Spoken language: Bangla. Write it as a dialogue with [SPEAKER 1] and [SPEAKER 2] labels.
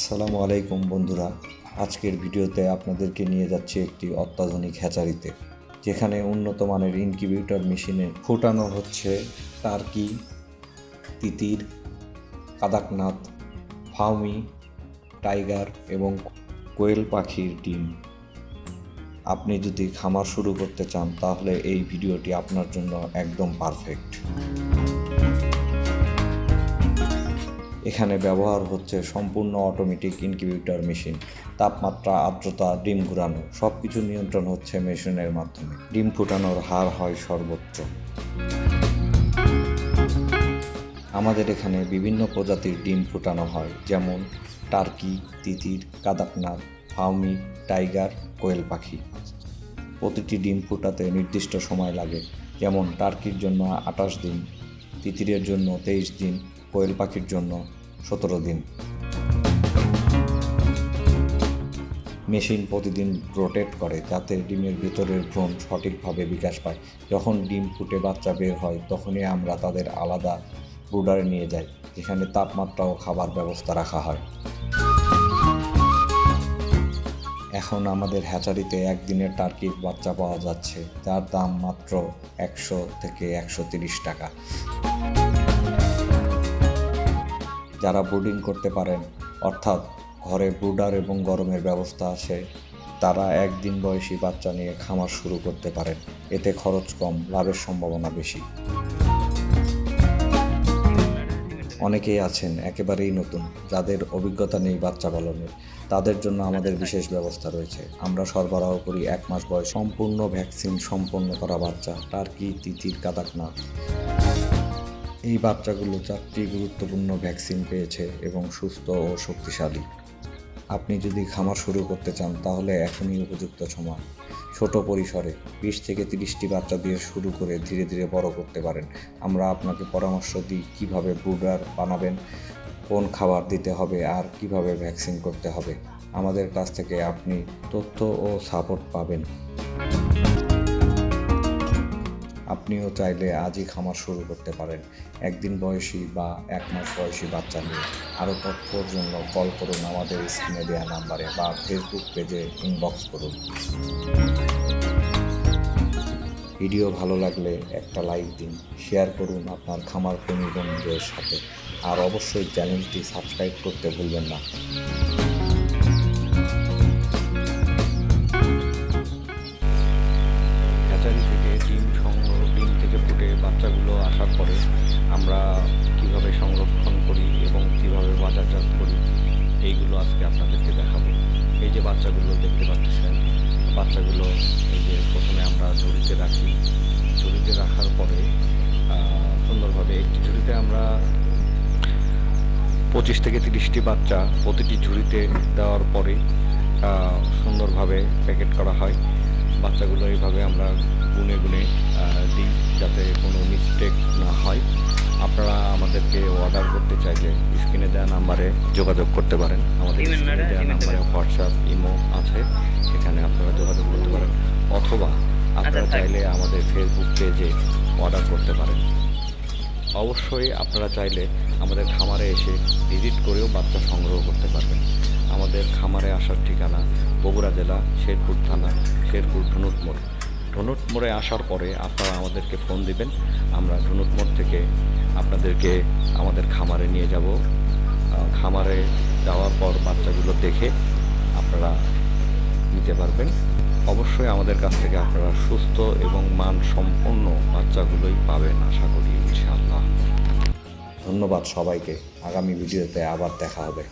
[SPEAKER 1] আসসালামু আলাইকুম বন্ধুরা। আজকের ভিডিওতে আপনাদেরকে নিয়ে যাচ্ছি একটি অত্যাধুনিক হ্যাচারিতে, যেখানে উন্নত মানের ইনকিউবেটর মেশিনে ফোটানো হচ্ছে টার্কি, তিতির, কাদাকনাথ, ফাউমি, টাইগার এবং কোয়েল পাখির ডিম। আপনি যদি খামার শুরু করতে চান, তাহলে এই ভিডিওটি আপনার জন্য একদম পারফেক্ট। এখানে ব্যবহার হচ্ছে সম্পূর্ণ অটোমেটিক ইনকিউবেটর মেশিন তাপমাত্রা, আর্দ্রতা, ডিম ঘুরানো সব কিছু নিয়ন্ত্রণ হচ্ছে মেশিনের মাধ্যমে। ডিম ফুটানোর হার হয় সর্বোচ্চ। আমাদের এখানে বিভিন্ন প্রজাতির ডিম ফুটানো হয়, যেমন টার্কি, তিতির কাদাকনাথ ফাউমি, টাইগার, কোয়েল পাখি। প্রতিটি ডিম ফুটাতে নির্দিষ্ট সময় লাগে, যেমন টার্কির জন্য আঠাশ দিন, তিতিরের জন্য তেইশ দিন কোয়েল পাখির জন্য সতেরো দিন। মেশিন প্রতিদিন রোটেট করে, যাতে ডিমের ভিতরের ভ্রূণ সঠিকভাবে বিকাশ পায়। যখন ডিম ফুটে বাচ্চা বের হয়, তখনই আমরা তাদের আলাদা ব্রুডারে নিয়ে যাই, যেখানে তাপমাত্রা ও খাবার ব্যবস্থা রাখা হয়। এখন আমাদের হ্যাচারিতে একদিনের টার্কির বাচ্চা পাওয়া যাচ্ছে, যার দাম মাত্র একশো থেকে একশো তিরিশ টাকা। যারা ব্রুডিং করতে পারেন, অর্থাৎ ঘরে ব্রুডার এবং গরমের ব্যবস্থা আছে, তারা একদিন বয়সী বাচ্চা নিয়ে খামার শুরু করতে পারেন। এতে খরচ কম, লাভের সম্ভাবনা বেশি। অনেকেই আছেন, একেবারেই নতুন, যাদের অভিজ্ঞতা নেই বাচ্চা পালনের। তাদের জন্য আমাদের বিশেষ ব্যবস্থা রয়েছে। আমরা সরবরাহ করি এক মাস বয়স। সম্পূর্ণ ভ্যাকসিন সম্পন্ন করা বাচ্চা টার্কি তিতির কাদাকনাথ এই বাচ্চাগুলো চারটি গুরুত্বপূর্ণ ভ্যাকসিন পেয়েছে এবং সুস্থ ও শক্তিশালী। আপনি যদি খামার শুরু করতে চান, তাহলে এখনই উপযুক্ত সময়। ছোট পরিসরে বিশ থেকে তিরিশটি বাচ্চা দিয়ে শুরু করে ধীরে ধীরে বড় করতে পারেন। আমরা আপনাকে পরামর্শ দিই কীভাবে ব্রুডার বানাবেন, কোন খাবার দিতে হবে, আর কীভাবে ভ্যাকসিন করতে হবে। আমাদের কাছ থেকে আপনি তথ্য ও সাপোর্ট পাবেন। আপনিও চাইলে আজই খামার শুরু করতে পারেন। একদিন বয়সী বা এক মাস বয়সী বাচ্চা নিয়ে আরও তথ্যর জন্য কল করুন আমাদের স্ক্রিনে দেওয়া নাম্বারে বা ফেসবুক পেজে ইনবক্স করুন। ভিডিও ভালো লাগলে একটা লাইক দিন শেয়ার করুন আপনার খামার প্রেমী বন্ধুদের সাথে। আর অবশ্যই চ্যানেলটি সাবস্ক্রাইব করতে ভুলবেন না।
[SPEAKER 2] পরে আমরা কীভাবে সংরক্ষণ করি এবং কীভাবে বাজারজাত করি, এইগুলো আজকে আপনাদেরকে দেখাবো। এই যে বাচ্চাগুলো দেখতে পাচ্ছেন, বাচ্চাগুলো এই যে প্রথমে আমরা ঝুড়িতে রাখি। ঝুড়িতে রাখার পরে সুন্দরভাবে একটি ঝুড়িতে আমরা পঁচিশ থেকে তিরিশটি বাচ্চা প্রতিটি ঝুড়িতে দেওয়ার পরে সুন্দরভাবে প্যাকেট করা হয়। বাচ্চাগুলো এইভাবে আমরা গুনে গুনে দিই যাতে কোনো মিস্টেক না হয়। আপনারা আমাদেরকে অর্ডার করতে চাইলে স্ক্রিনে দেওয়া নাম্বারে যোগাযোগ করতে পারেন। আমাদের স্ক্রিনে দেওয়া নাম্বারে হোয়াটসঅ্যাপ ইমো আছে। সেখানে আপনারা যোগাযোগ করতে পারেন। অথবা আপনারা চাইলে আমাদের ফেসবুক পেজে অর্ডার করতে পারেন। অবশ্যই আপনারা চাইলে আমাদের খামারে এসে ভিজিট করেও বাচ্চা সংগ্রহ করতে পারবেন। আমাদের খামারে আসার ঠিকানা বগুড়া জেলা, শেরপুর থানা, শেরপুর ধনুট মোড়। ধনুট মোড়ে আসার পরে আপনারা আমাদেরকে ফোন দিবেন। আমরা ধনুট মোড় থেকে আপনাদেরকে আমাদের খামারে নিয়ে যাব। খামারে যাওয়ার পর বাচ্চাগুলো দেখে আপনারা নিতে পারবেন। অবশ্যই আমাদের কাছ থেকে আপনারা সুস্থ এবং মান সম্পন্ন বাচ্চাগুলোই পাবেন, আশা করি।
[SPEAKER 1] ধন্যবাদ সবাইকে। আগামী ভিডিওতে আবার দেখা হবে।